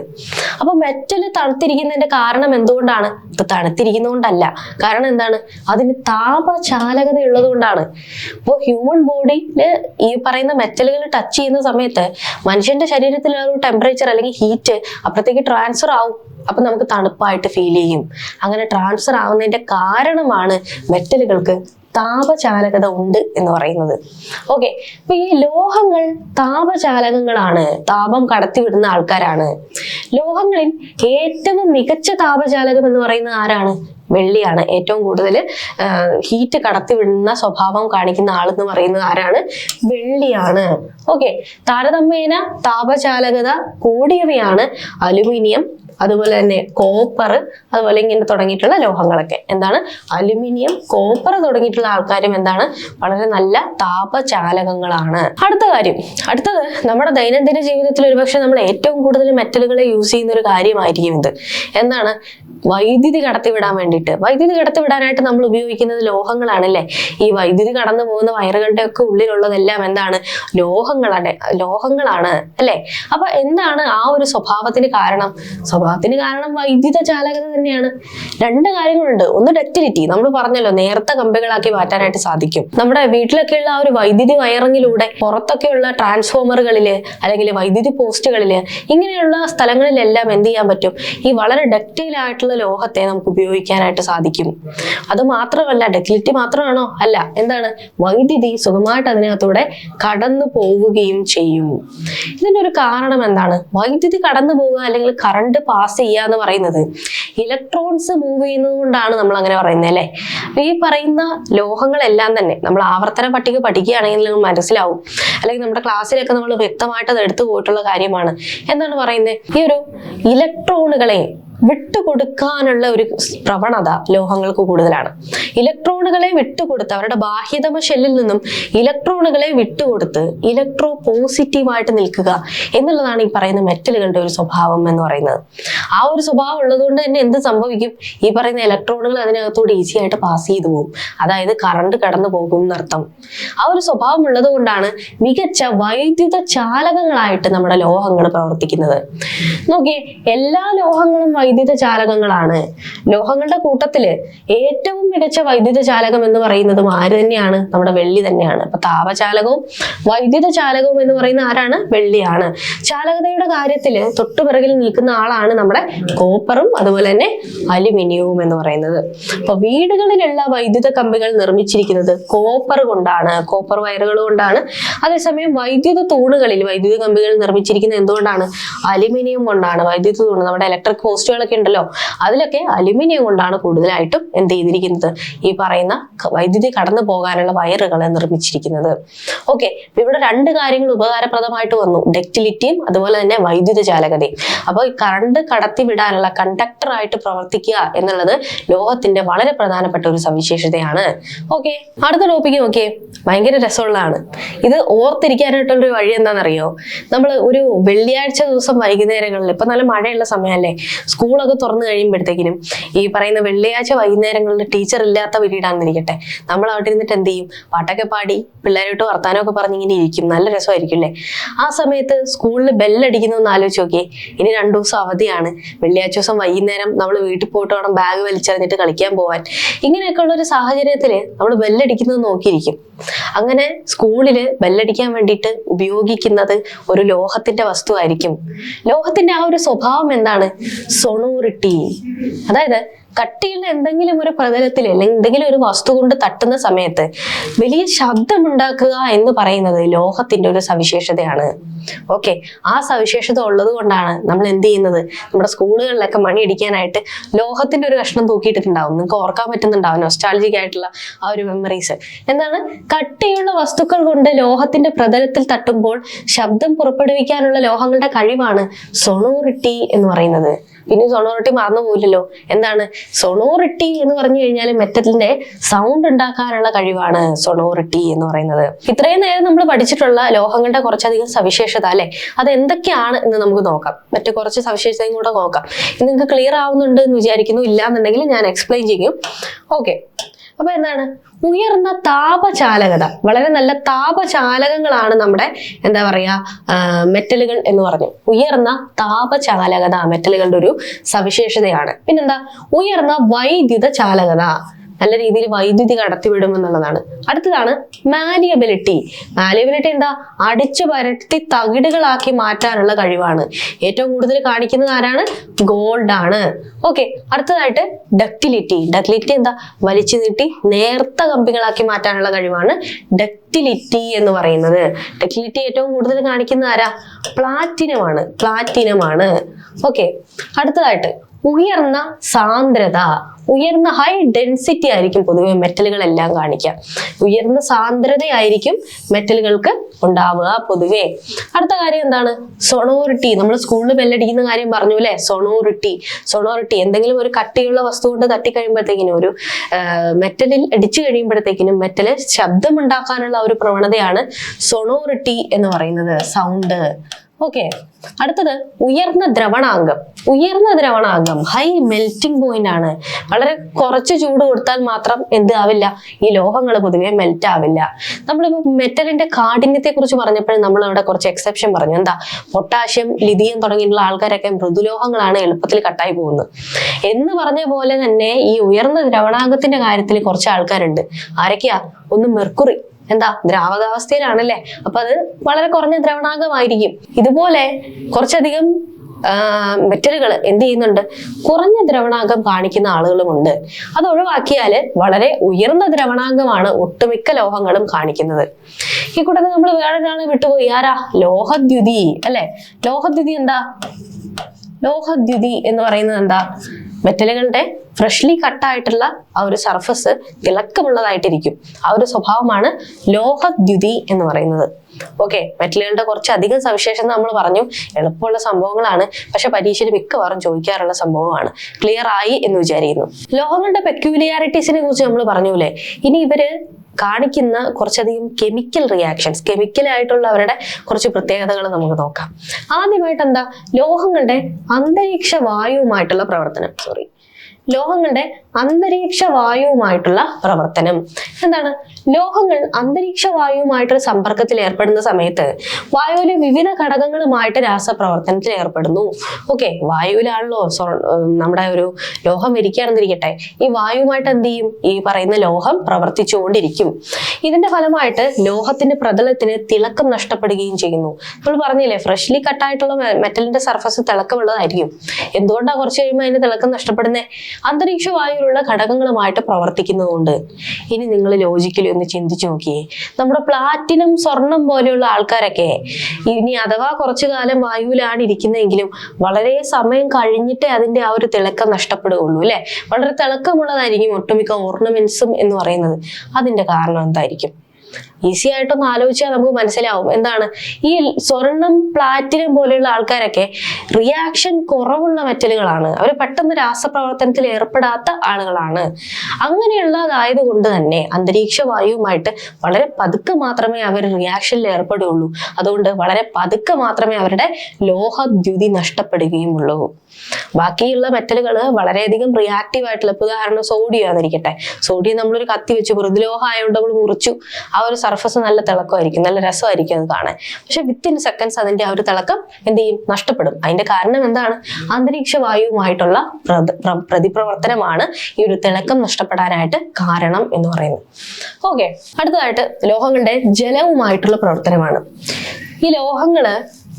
അപ്പൊ മെറ്റൽ തണുത്തിരിക്കുന്നതിന്റെ കാരണം എന്തുകൊണ്ടാണ്? ഇപ്പൊ തണുത്തിരിക്കുന്നതുകൊണ്ടല്ല. കാരണം എന്താണ്? അതിന് താപചാലകത ഉള്ളത് കൊണ്ടാണ് ഇപ്പോൾ ഹ്യൂമൻ ബോഡിയിൽ ഈ പറയുന്ന മെറ്റലുകൾ ടച്ച് ചെയ്യുന്ന സമയത്ത് മനുഷ്യന്റെ ശരീരത്തിൽ ഒരു ടെമ്പറേച്ചർ അല്ലെങ്കിൽ ഹീറ്റ് അപ്പുറത്തേക്ക് ട്രാൻസ്ഫർ ആവും. അപ്പൊ നമുക്ക് തണുപ്പായിട്ട് ഫീൽ ചെയ്യും. അങ്ങനെ ട്രാൻസ്ഫർ ആവുന്നതിന്റെ കാരണമാണ് മെറ്റലുകൾക്ക് താപചാലകത ഉണ്ട് എന്ന് പറയുന്നത്. ഓക്കെ അപ്പൊ ഈ ലോഹങ്ങൾ താപചാലകങ്ങളാണ്. താപം കടത്തിവിടുന്ന ആൾക്കാരാണ്. ലോഹങ്ങളിൽ ഏറ്റവും മികച്ച താപചാലകം എന്ന് പറയുന്നത് ആരാണ്? വെള്ളിയാണ്. ഏറ്റവും കൂടുതൽ ഹീറ്റ് കടത്തിവിടുന്ന സ്വഭാവം കാണിക്കുന്ന ആൾ എന്ന് പറയുന്നത് ആരാണ്? വെള്ളിയാണ്. ഓക്കെ താരതമ്യേന താപചാലകത കൂടിയവയാണ് അലുമിനിയം അതുപോലെ തന്നെ കോപ്പർ അതുപോലെ ഇങ്ങനെ തുടങ്ങിയിട്ടുള്ള ലോഹങ്ങളൊക്കെ. എന്താണ്? അലുമിനിയം കോപ്പർ തുടങ്ങിയിട്ടുള്ള ആൾക്കാരും എന്താണ്? വളരെ നല്ല താപചാലകങ്ങളാണ്. അടുത്ത കാര്യം. അടുത്തത് നമ്മുടെ ദൈനംദിന ജീവിതത്തിൽ ഒരുപക്ഷെ നമ്മൾ ഏറ്റവും കൂടുതൽ മെറ്റലുകളെ യൂസ് ചെയ്യുന്ന ഒരു കാര്യമായിരിക്കും ഇത്. എന്താണ്? വൈദ്യുതി കടത്തിവിടാൻ വേണ്ടിയിട്ട്. വൈദ്യുതി കടത്തിവിടാനായിട്ട് നമ്മൾ ഉപയോഗിക്കുന്നത് ലോഹങ്ങളാണല്ലേ ഈ വൈദ്യുതി കടന്നു പോകുന്ന വയറുകളുടെ ഒക്കെ ഉള്ളിലുള്ളതെല്ലാം എന്താണ്? ലോഹങ്ങളാണ് ലോഹങ്ങളാണ് അല്ലേ? അപ്പൊ എന്താണ് ആ ഒരു സ്വഭാവത്തിന് കാരണം? സ്വഭാവത്തിന് കാരണം വൈദ്യുത ചാലകത തന്നെയാണ്. രണ്ട് കാര്യങ്ങളുണ്ട്. ഒന്ന് ഡക്റ്റിലിറ്റി നമ്മൾ പറഞ്ഞല്ലോ നേരത്തെ കമ്പികളാക്കി മാറ്റാനായിട്ട് സാധിക്കും. നമ്മുടെ വീട്ടിലൊക്കെയുള്ള ആ ഒരു വൈദ്യുതി വയറിങ്ങിലൂടെ പുറത്തൊക്കെയുള്ള ട്രാൻസ്ഫോമറുകളിൽ അല്ലെങ്കിൽ വൈദ്യുതി പോസ്റ്റുകളിൽ ഇങ്ങനെയുള്ള സ്ഥലങ്ങളിലെല്ലാം എന്ത് ചെയ്യാൻ പറ്റും? ഈ വളരെ ഡക്റ്റൈൽ ലോഹത്തെ നമുക്ക് ഉപയോഗിക്കാനായിട്ട് സാധിക്കും. അത് മാത്രമല്ല ഡക്റ്റിലിറ്റി മാത്രമാണോ? അല്ല. എന്താണ്? വൈദ്യുതി സുഖമായിട്ട് അതിനകത്തൂടെ കടന്നു പോവുകയും ചെയ്യും. ഇതിന്റെ ഒരു കാരണം എന്താണ്? വൈദ്യുതി കടന്നു പോവുക അല്ലെങ്കിൽ കറണ്ട് ചെയ്യുക എന്ന് പറയുന്നത്. ഇലക്ട്രോൺസ് മൂവ് ചെയ്യുന്നത് കൊണ്ടാണ് നമ്മൾ അങ്ങനെ പറയുന്നത് അല്ലേ? ഈ പറയുന്ന ലോഹങ്ങളെല്ലാം തന്നെ നമ്മൾ ആവർത്തന പട്ടിക പഠിക്കുകയാണെങ്കിൽ മനസ്സിലാവും. അല്ലെങ്കിൽ നമ്മുടെ ക്ലാസ്സിലൊക്കെ നമ്മൾ വ്യക്തമായിട്ട് അത് എടുത്തു പോയിട്ടുള്ള കാര്യമാണ്. എന്താണ് പറയുന്നത്? ഈ ഒരു ഇലക്ട്രോണുകളെ വിട്ടുകൊടുക്കാനുള്ള ഒരു പ്രവണത ലോഹങ്ങൾക്ക് കൂടുതലാണ്. ഇലക്ട്രോണുകളെ വിട്ടുകൊടുത്ത് അവരുടെ ബാഹ്യതമ ഷെല്ലിൽ നിന്നും ഇലക്ട്രോണുകളെ വിട്ടുകൊടുത്ത് ഇലക്ട്രോ പോസിറ്റീവായിട്ട് നിൽക്കുക എന്നുള്ളതാണ് ഈ പറയുന്ന മെറ്റലുകളുടെ ഒരു സ്വഭാവം എന്ന് പറയുന്നത്. ആ ഒരു സ്വഭാവം ഉള്ളതുകൊണ്ട് തന്നെ എന്ത് സംഭവിക്കും? ഈ പറയുന്ന ഇലക്ട്രോണുകൾ അതിനകത്തോട് ഈസി ആയിട്ട് പാസ് ചെയ്തു പോകും അതായത് കറണ്ട് കടന്നു പോകും എന്നർത്ഥം. ആ ഒരു സ്വഭാവം ഉള്ളതുകൊണ്ടാണ് മികച്ച വൈദ്യുത ചാലകങ്ങളായിട്ട് നമ്മുടെ ലോഹങ്ങൾ പ്രവർത്തിക്കുന്നത്. നോക്കിയേ എല്ലാ ലോഹങ്ങളും വൈദ്യുത ചാലകങ്ങളാണ്. ലോഹങ്ങളുടെ കൂട്ടത്തിൽ ഏറ്റവും മികച്ച വൈദ്യുത ചാലകം എന്ന് പറയുന്നതും ആര് തന്നെയാണ്? നമ്മുടെ വെള്ളി തന്നെയാണ്. അപ്പൊ താപചാലകവും വൈദ്യുത ചാലകവും എന്ന് പറയുന്ന ആരാണ്? വെള്ളിയാണ്. ചാലകതയുടെ കാര്യത്തിൽ തൊട്ടുപിറകിൽ നിൽക്കുന്ന ആളാണ് നമ്മുടെ കോപ്പറും അതുപോലെ തന്നെ അലുമിനിയവും എന്ന് പറയുന്നത്. അപ്പൊ വീടുകളിലുള്ള വൈദ്യുത കമ്പികൾ നിർമ്മിച്ചിരിക്കുന്നത് കോപ്പർ കൊണ്ടാണ് കോപ്പർ വയറുകൾ കൊണ്ടാണ്. അതേസമയം വൈദ്യുത തൂണുകളിൽ വൈദ്യുത കമ്പികൾ നിർമ്മിച്ചിരിക്കുന്നത് എന്തുകൊണ്ടാണ്? അലുമിനിയം കൊണ്ടാണ്. വൈദ്യുത തൂണ് നമ്മുടെ ഇലക്ട്രിക് പോസ്റ്റുകളൊക്കെ ഉണ്ടല്ലോ. അതിലൊക്കെ അലുമിനിയം കൊണ്ടാണ് കൂടുതലായിട്ടും എന്ത് ചെയ്തിരിക്കുന്നത്? ഈ പറയുന്ന വൈദ്യുതി കടന്നു പോകാനുള്ള വയറുകളെ നിർമ്മിച്ചിരിക്കുന്നത്. ഓക്കെ ഇവിടെ രണ്ട് കാര്യങ്ങൾ ഉപകാരപ്രദമായിട്ട് വന്നു. ഡക്റ്റിലിറ്റിയും അതുപോലെ തന്നെ വൈദ്യുത ചാലകതയും അപ്പോൾ ഈ കറണ്ട് കടത്തി വിടാനുള്ള കണ്ടക്ടർ ആയിട്ട് പ്രവർത്തിക്കുക എന്നുള്ളത് ലോഹത്തിന്റെ വളരെ പ്രധാനപ്പെട്ട ഒരു സവിശേഷതയാണ്. ഓക്കെ അടുത്ത ടോപ്പിക്ക് നോക്കിയേ. ഭയങ്കര രസമുള്ളതാണ്. ഇത് ഓർത്തിരിക്കാനായിട്ടുള്ളൊരു വഴി എന്താണെന്നറിയോ? നമ്മൾ ഒരു വെള്ളിയാഴ്ച ദിവസം വൈകുന്നേരങ്ങളിൽ ഇപ്പൊ നല്ല മഴയുള്ള സമയമല്ലേ സ്കൂളൊക്കെ തുറന്നു കഴിയുമ്പോഴത്തേക്കിനും ഈ പറയുന്ന വെള്ളിയാഴ്ച വൈകുന്നേരങ്ങളിൽ ടീച്ചർ ഇല്ലാത്ത വീടാണെന്നിരിക്കട്ടെ നമ്മൾ അവിടെ ഇരുന്നിട്ട് എന്ത് ചെയ്യും? പാട്ടൊക്കെ പാടി പിള്ളേരോട്ട് വർത്താനമൊക്കെ പറഞ്ഞ് ഇങ്ങനെ ഇരിക്കും. നല്ല രസമായിരിക്കും അല്ലേ? ആ സമയത്ത് സ്കൂളിൽ ബെല്ലടിക്കുന്നതെന്ന് ആലോചിച്ച് നോക്കിയേ. ഇനി രണ്ടു ദിവസം അവധിയാണ്. വെള്ളിയാഴ്ച ദിവസം വൈകുന്നേരം നമ്മൾ വീട്ടിൽ പോയിട്ട് വേണം ബാഗ് വലിച്ചെറിഞ്ഞിട്ട് കളിക്കാൻ പോവാൻ. ഇങ്ങനെയൊക്കെയുള്ള ഒരു സാഹചര്യത്തിൽ നമ്മൾ ബെല്ലടിക്കുന്നത് നോക്കിയിരിക്കും. അങ്ങനെ സ്കൂളിൽ ബെല്ലടിക്കാൻ വേണ്ടിയിട്ട് ഉപയോഗിക്കുന്നത് ഒരു ലോഹത്തിന്റെ വസ്തുവായിരിക്കും. ലോഹത്തിന്റെ ആ ഒരു സ്വഭാവം എന്താണ്? സൊണോറിറ്റി അതായത് കട്ടിയുള്ള എന്തെങ്കിലും ഒരു പ്രതലത്തിൽ അല്ലെങ്കിൽ എന്തെങ്കിലും ഒരു വസ്തു കൊണ്ട് തട്ടുന്ന സമയത്ത് വലിയ ശബ്ദമുണ്ടാക്കുക എന്ന് പറയുന്നത് ലോഹത്തിന്റെ ഒരു സവിശേഷതയാണ്. ഓക്കെ. ആ സവിശേഷത ഉള്ളത് കൊണ്ടാണ് നമ്മൾ എന്ത് ചെയ്യുന്നത്? നമ്മുടെ സ്കൂളുകളിലൊക്കെ മണി അടിക്കാനായിട്ട് ലോഹത്തിന്റെ ഒരു കഷ്ണം തൂക്കിയിട്ടിട്ടുണ്ടാവും. നിങ്ങൾക്ക് ഓർക്കാൻ പറ്റുന്നുണ്ടാവും നൊസ്റ്റാളജിക് ആയിട്ടുള്ള ആ ഒരു മെമ്മറീസ് എന്താണ്? കട്ടിയുള്ള വസ്തുക്കൾ കൊണ്ട് ലോഹത്തിന്റെ പ്രതലത്തിൽ തട്ടുമ്പോൾ ശബ്ദം പുറപ്പെടുവിക്കാനുള്ള ലോഹങ്ങളുടെ കഴിവാണ് സൊണോറിറ്റി എന്ന് പറയുന്നത്. പിന്നെ സൊണോറിറ്റി മറന്നു പോയില്ലല്ലോ എന്താണ്? സൊണോറിറ്റി എന്ന് പറഞ്ഞു കഴിഞ്ഞാൽ മെറ്റലിന്റെ സൗണ്ട് ഉണ്ടാക്കാനുള്ള കഴിവാണ് സൊണോറിറ്റി എന്ന് പറയുന്നത്. ഇത്രയും നേരം നമ്മൾ പഠിച്ചിട്ടുള്ള ലോഹങ്ങളുടെ കുറച്ചധികം സവിശേഷത അല്ലെ? അത് എന്തൊക്കെയാണ് എന്ന് നമുക്ക് നോക്കാം. മറ്റു കുറച്ച് സവിശേഷതയും കൂടെ നോക്കാം. നിങ്ങൾക്ക് ക്ലിയർ ആവുന്നുണ്ട് എന്ന് വിചാരിക്കുന്നു. ഇല്ല എന്നുണ്ടെങ്കിൽ ഞാൻ എക്സ്പ്ലെയിൻ ചെയ്യും. ഓക്കെ അപ്പൊ എന്താണ്? ഉയർന്ന താപചാലകത. വളരെ നല്ല താപചാലകങ്ങളാണ് നമ്മുടെ എന്താ പറയാ മെറ്റലുകൾ എന്ന് പറഞ്ഞു. ഉയർന്ന താപചാലകത മെറ്റലുകളുടെ ഒരു സവിശേഷതയാണ്. പിന്നെന്താ? ഉയർന്ന വൈദ്യുത ചാലകത നല്ല രീതിയിൽ വൈദ്യുതി കടത്തിവിടും എന്നുള്ളതാണ്. അടുത്തതാണ് മാലിയബിലിറ്റി മാലിയബിലിറ്റി എന്താ? അടിച്ചു പരത്തി തകിടുകളാക്കി മാറ്റാനുള്ള കഴിവാണ്. ഏറ്റവും കൂടുതൽ കാണിക്കുന്നത് ആരാണ്? ഗോൾഡ് ആണ്. ഓക്കെ അടുത്തതായിട്ട് ഡക്ടിലിറ്റി ഡക്ടിലിറ്റി എന്താ? വലിച്ചു നീട്ടി നേർത്ത കമ്പികളാക്കി മാറ്റാനുള്ള കഴിവാണ് ഡക്ടിലിറ്റി എന്ന് പറയുന്നത്. ഡക്ടിലിറ്റി ഏറ്റവും കൂടുതൽ കാണിക്കുന്ന ആരാ? പ്ലാറ്റിനമാണ് പ്ലാറ്റിനമാണ് ഓക്കെ അടുത്തതായിട്ട് ഉയർന്ന സാന്ദ്രത ഉയർന്ന ഹൈ ഡെൻസിറ്റി ആയിരിക്കും പൊതുവെ മെറ്റലുകളെല്ലാം കാണിക്കുക. ഉയർന്ന സാന്ദ്രതയായിരിക്കും മെറ്റലുകൾക്ക് ഉണ്ടാവുക പൊതുവെ. അടുത്ത കാര്യം എന്താണ്? സൊണോറിറ്റി. നമ്മൾ സ്കൂളിൽ ബെല്ലടിക്കുന്ന കാര്യം പറഞ്ഞു അല്ലേ? സൊണോറിറ്റി. സൊണോറിറ്റി. എന്തെങ്കിലും ഒരു കട്ടിയുള്ള വസ്തു കൊണ്ട് തട്ടി കഴിയുമ്പോഴത്തേക്കിനും ഒരു മെറ്റലിൽ അടിച്ചു കഴിയുമ്പോഴത്തേക്കിനും മെറ്റൽ ശബ്ദമുണ്ടാക്കാനുള്ള ഒരു പ്രവണതയാണ് സൊണോറിറ്റി എന്ന് പറയുന്നത്. സൗണ്ട്. ഓക്കെ അടുത്തത് ഉയർന്ന ദ്രവണാംഗം ഉയർന്ന ദ്രവണാംഗം ഹൈ മെൽറ്റിംഗ് പോയിന്റ് ആണ്. വളരെ കുറച്ച് ചൂട് കൊടുത്താൽ മാത്രം എന്ത് ആവില്ല. ഈ ലോഹങ്ങൾ പൊതുവെ മെൽറ്റ് ആവില്ല. നമ്മളിപ്പോൾ മെറ്റലിന്റെ കാഠിന്യത്തെ കുറിച്ച് പറഞ്ഞപ്പോഴും നമ്മൾ അവിടെ കുറച്ച് എക്സെപ്ഷൻ പറഞ്ഞു. എന്താ? പൊട്ടാഷ്യം ലിഥിയം തുടങ്ങിയിട്ടുള്ള ആൾക്കാരൊക്കെ മൃദുലോഹങ്ങളാണ് എളുപ്പത്തിൽ കട്ടായി പോകുന്നത്. എന്ന് പറഞ്ഞ പോലെ തന്നെ ഈ ഉയർന്ന ദ്രവണാംഗത്തിന്റെ കാര്യത്തിൽ കുറച്ച് ആൾക്കാരുണ്ട്. ആരൊക്കെയാ? ഒന്ന് മെർക്കുറി. എന്താ? ദ്രാവകാവസ്ഥയിലാണല്ലേ? അപ്പൊ അത് വളരെ കുറഞ്ഞ ദ്രവണാംഗമായിരിക്കും ഇതുപോലെ കുറച്ചധികം മെറ്റലുകൾ എന്ത് ചെയ്യുന്നുണ്ട്? കുറഞ്ഞ ദ്രവണാംഗം കാണിക്കുന്ന ആളുകളുമുണ്ട്. അത് ഒഴിവാക്കിയാൽ വളരെ ഉയർന്ന ദ്രവണാംഗമാണ് ഒട്ടുമിക്ക ലോഹങ്ങളും കാണിക്കുന്നത്. ഈ കൂട്ടത്തിൽ നമ്മൾ വേറൊരാളെ വിട്ടുപോയി. ആരാ? ലോഹദ്യുതി അല്ലെ? ലോഹദ്യുതി എന്താ? ലോഹദ്യുതി എന്ന് പറയുന്നത് എന്താ? മെറ്റലുകളുടെ ഫ്രഷ്ലി കട്ടായിട്ടുള്ള ആ ഒരു സർഫസ് തിളക്കമുള്ളതായിട്ടിരിക്കും ആ ഒരു സ്വഭാവമാണ് ലോഹദ്യുതി എന്ന് പറയുന്നത്. ഓക്കെ മെറ്റലുകളുടെ കുറച്ച് അധികം സവിശേഷത നമ്മൾ പറഞ്ഞു. എളുപ്പമുള്ള സംഭവങ്ങളാണ്. പക്ഷെ പരീക്ഷയിൽ മിക്കവാറും ചോദിക്കാറുള്ള സംഭവമാണ്. ക്ലിയർ ആയി എന്ന് വിചാരിക്കുന്നു. ലോഹങ്ങളുടെ പെക്യൂലിയാരിറ്റീസിനെ കുറിച്ച് നമ്മൾ പറഞ്ഞൂലേ? ഇനി ഇവർ കാണിക്കുന്ന കുറച്ചധികം കെമിക്കൽ റിയാക്ഷൻസ് കെമിക്കലായിട്ടുള്ള അവരുടെ കുറച്ച് പ്രത്യേകതകൾ നമുക്ക് നോക്കാം. ആദ്യമായിട്ട് എന്താ? ലോഹങ്ങളുടെ അന്തരീക്ഷ വായുവുമായിട്ടുള്ള പ്രവർത്തനം. സോറി ലോഹങ്ങളുടെ അന്തരീക്ഷ വായുവുമായിട്ടുള്ള പ്രവർത്തനം. എന്താണ്? ലോഹങ്ങൾ അന്തരീക്ഷ വായുവുമായിട്ടൊരു സമ്പർക്കത്തിൽ ഏർപ്പെടുന്ന സമയത്ത് വായുവിലെ വിവിധ ഘടകങ്ങളുമായിട്ട് രാസപ്രവർത്തനത്തിൽ ഏർപ്പെടുന്നു. ഓക്കെ വായുവിലാണല്ലോ നമ്മുടെ ഒരു ലോഹം ഇരിക്കുകയാണെന്നിരിക്കട്ടെ ഈ വായുവുമായിട്ട് എന്ത് ചെയ്യും? ഈ പറയുന്ന ലോഹം പ്രവർത്തിച്ചുകൊണ്ടിരിക്കും. ഇതിന്റെ ഫലമായിട്ട് ലോഹത്തിന്റെ പ്രതലത്തിന് തിളക്കം നഷ്ടപ്പെടുകയും ചെയ്യുന്നു. നമ്മൾ പറഞ്ഞില്ലേ ഫ്രഷ്ലി കട്ടായിട്ടുള്ള മെറ്റലിന്റെ സർഫസ് തിളക്കമുള്ളതായിരിക്കും. എന്തുകൊണ്ടാണ് കുറച്ച് കഴിയുമ്പോൾ അതിന് തിളക്കം നഷ്ടപ്പെടുന്നത് അന്തരീക്ഷ വായുവിലുള്ള ഘടകങ്ങളുമായിട്ട് പ്രവർത്തിക്കുന്നതുകൊണ്ട്. ഇനി നിങ്ങൾ ലോജിക്കലി ഒന്ന് ചിന്തിച്ചു നോക്കിയേ. നമ്മുടെ പ്ലാറ്റിനം സ്വർണം പോലെയുള്ള ആൾക്കാരൊക്കെ ഇനി അഥവാ കുറച്ചു കാലം വായുവിലാണ് ഇരിക്കുന്നതെങ്കിലും വളരെ സമയം കഴിഞ്ഞിട്ടേ അതിന്റെ ആ ഒരു തിളക്കം നഷ്ടപ്പെടുകയുള്ളൂ അല്ലെ? വളരെ തിളക്കമുള്ളതായിരിക്കും ഒട്ടുമിക്ക ഓർണമെന്റ്സും എന്ന് പറയുന്നത്. അതിന്റെ കാരണം എന്തായിരിക്കും? ഈസി ആയിട്ടൊന്ന് ആലോചിച്ചാൽ നമുക്ക് മനസ്സിലാവും. എന്താണ്? ഈ സ്വർണം പ്ലാറ്റിനം പോലെയുള്ള ആൾക്കാരൊക്കെ റിയാക്ഷൻ കുറവുള്ള മെറ്റലുകളാണ്. അവർ പെട്ടെന്ന് രാസപ്രവർത്തനത്തിൽ ഏർപ്പെടാത്ത ആളുകളാണ്. അങ്ങനെയുള്ളതായത് കൊണ്ട് തന്നെ അന്തരീക്ഷ വായുവുമായിട്ട് വളരെ പതുക്കെ മാത്രമേ അവർ റിയാക്ഷനിൽ ഏർപ്പെടുകയുള്ളൂ. അതുകൊണ്ട് വളരെ പതുക്കെ മാത്രമേ അവരുടെ ലോഹദ്യുതി നഷ്ടപ്പെടുകയുമുള്ളൂ. ബാക്കിയുള്ള മെറ്റലുകൾ വളരെയധികം റിയാക്റ്റീവ് ആയിട്ടുള്ള ഉദാഹരണം സോഡിയം ആയിരിക്കട്ടെ സോഡിയം നമ്മളൊരു കത്തി വെച്ച് മൃദുലോഹം ആയതുകൊണ്ട് നമ്മൾ മുറിച്ചു. ആ ഒരു സർഫസ് നല്ല തിളക്കമായിരിക്കും നല്ല രസമായിരിക്കും അത് കാണാൻ. പക്ഷെ വിത്തിൻ സെക്കൻഡ്സ് അതിന്റെ ആ ഒരു തിളക്കം എന്ത് ചെയ്യും? നഷ്ടപ്പെടും. അതിന്റെ കാരണം എന്താണ്? അന്തരീക്ഷ വായുവുമായിട്ടുള്ള പ്രതിപ്രവർത്തനമാണ് ഈ ഒരു തിളക്കം നഷ്ടപ്പെടാനായിട്ട് കാരണം എന്ന് പറയുന്നത്. ഓക്കെ അടുത്തതായിട്ട് ലോഹങ്ങളുടെ ജലവുമായിട്ടുള്ള പ്രവർത്തനമാണ്. ഈ ലോഹങ്ങൾ